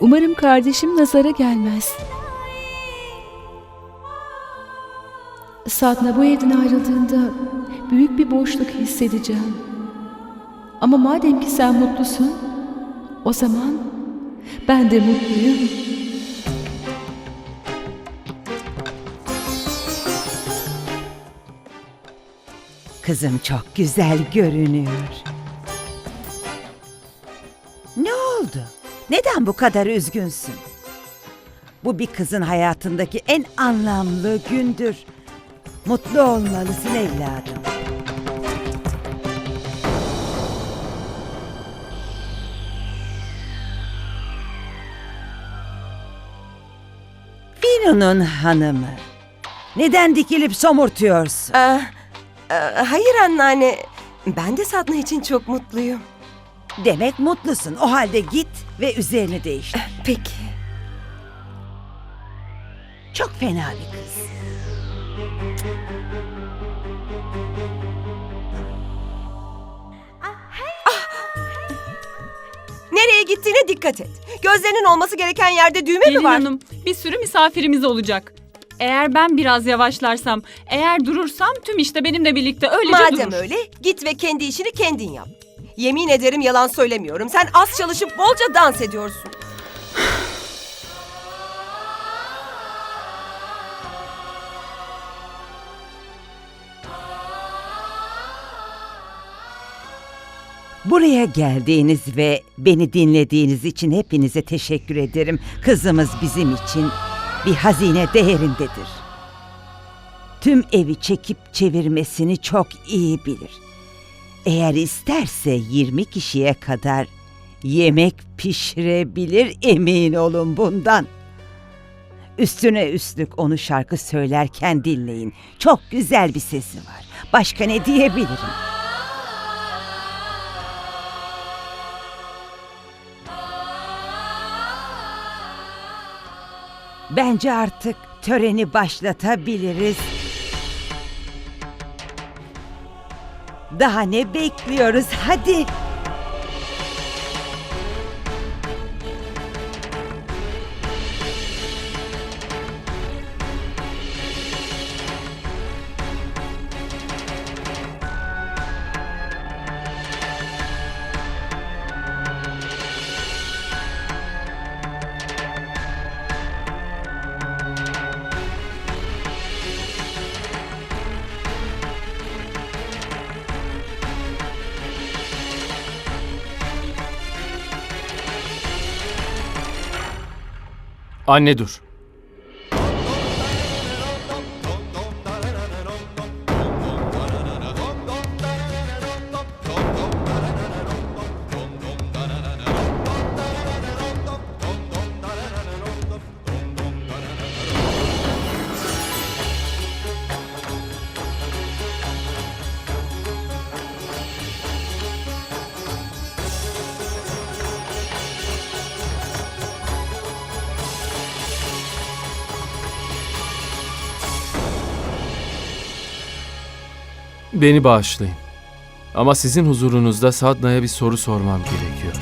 Umarım kardeşim nazara gelmez. Sadna bu evden ayrıldığında büyük bir boşluk hissedeceğim. Ama madem ki sen mutlusun, o zaman ben de mutluyum. Kızım çok güzel görünüyor. Neden bu kadar üzgünsün? Bu bir kızın hayatındaki en anlamlı gündür. Mutlu olmalısın evladım. Finu'nun hanımı. Neden dikilip somurtuyorsun? Aa, aa, hayır anneanne. Ben de Sadna için çok mutluyum. Demek mutlusun. O halde git ve üzerini değiştir. Peki. Çok fena bir kız. Nereye gittiğine dikkat et. Gözlerinin olması gereken yerde düğme mi Gelin var? hanım, bir sürü misafirimiz olacak. Eğer ben biraz yavaşlarsam, eğer durursam tüm işte benimle birlikte öylece Madem durur. öyle git ve kendi işini kendin yap. Yemin ederim yalan söylemiyorum. Sen az çalışıp bolca dans ediyorsun. Buraya geldiğiniz ve beni dinlediğiniz için hepinize teşekkür ederim. Kızımız bizim için bir hazine değerindedir. Tüm evi çekip çevirmesini çok iyi bilir. Eğer isterse 20 kişiye kadar yemek pişirebilir emin olun bundan. Üstüne üstlük onu şarkı söylerken dinleyin. Çok güzel bir sesi var. Başka ne diyebilirim? Bence artık töreni başlatabiliriz. Daha ne bekliyoruz? Hadi. Anne dur. Beni bağışlayın. Ama sizin huzurunuzda Sadna'ya bir soru sormam gerekiyor.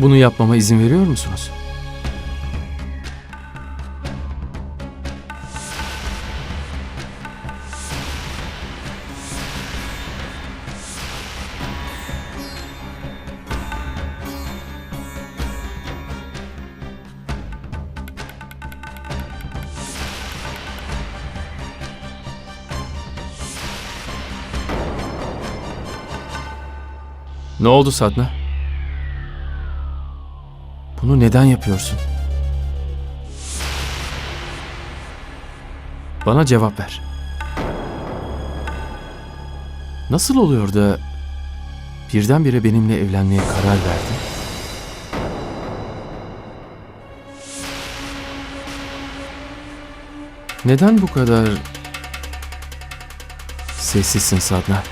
Bunu yapmama izin veriyor musunuz? Ne oldu Sadna? Bunu neden yapıyorsun? Bana cevap ver. Nasıl oluyor da birdenbire benimle evlenmeye karar verdin? Neden bu kadar sessizsin Sadna?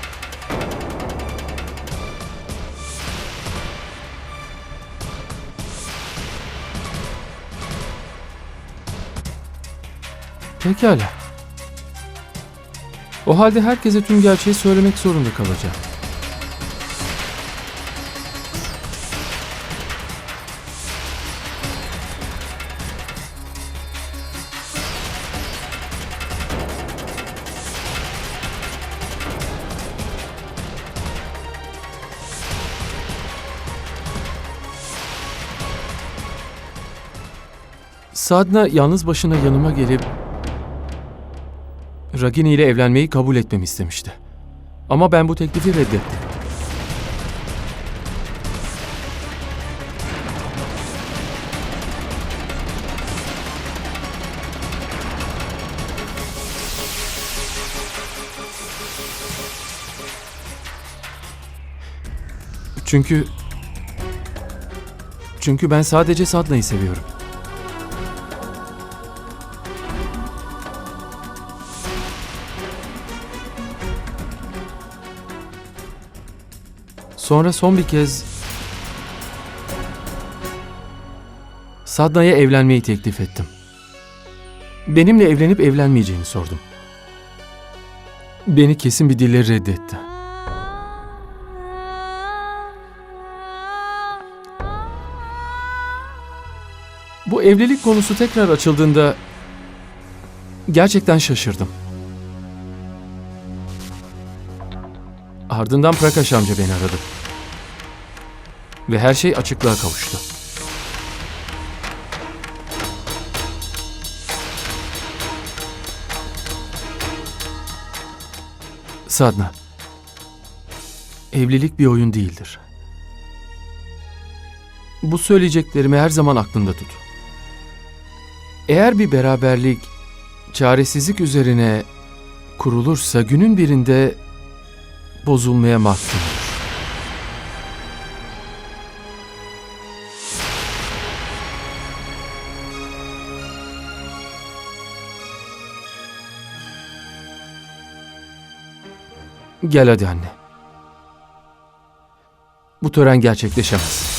Pekala. O halde herkese tüm gerçeği söylemek zorunda kalacağım. Sadna yalnız başına yanıma gelip Ragini ile evlenmeyi kabul etmemi istemişti. Ama ben bu teklifi reddettim. Çünkü çünkü ben sadece Sadna'yı seviyorum. Sonra son bir kez Sadna'ya evlenmeyi teklif ettim. Benimle evlenip evlenmeyeceğini sordum. Beni kesin bir dille reddetti. Bu evlilik konusu tekrar açıldığında gerçekten şaşırdım. Ardından Prakash amca beni aradı. Ve her şey açıklığa kavuştu. Sadna, evlilik bir oyun değildir. Bu söyleyeceklerimi her zaman aklında tut. Eğer bir beraberlik çaresizlik üzerine kurulursa günün birinde bozulmaya mahkumdur. Gel hadi anne. Bu tören gerçekleşemez.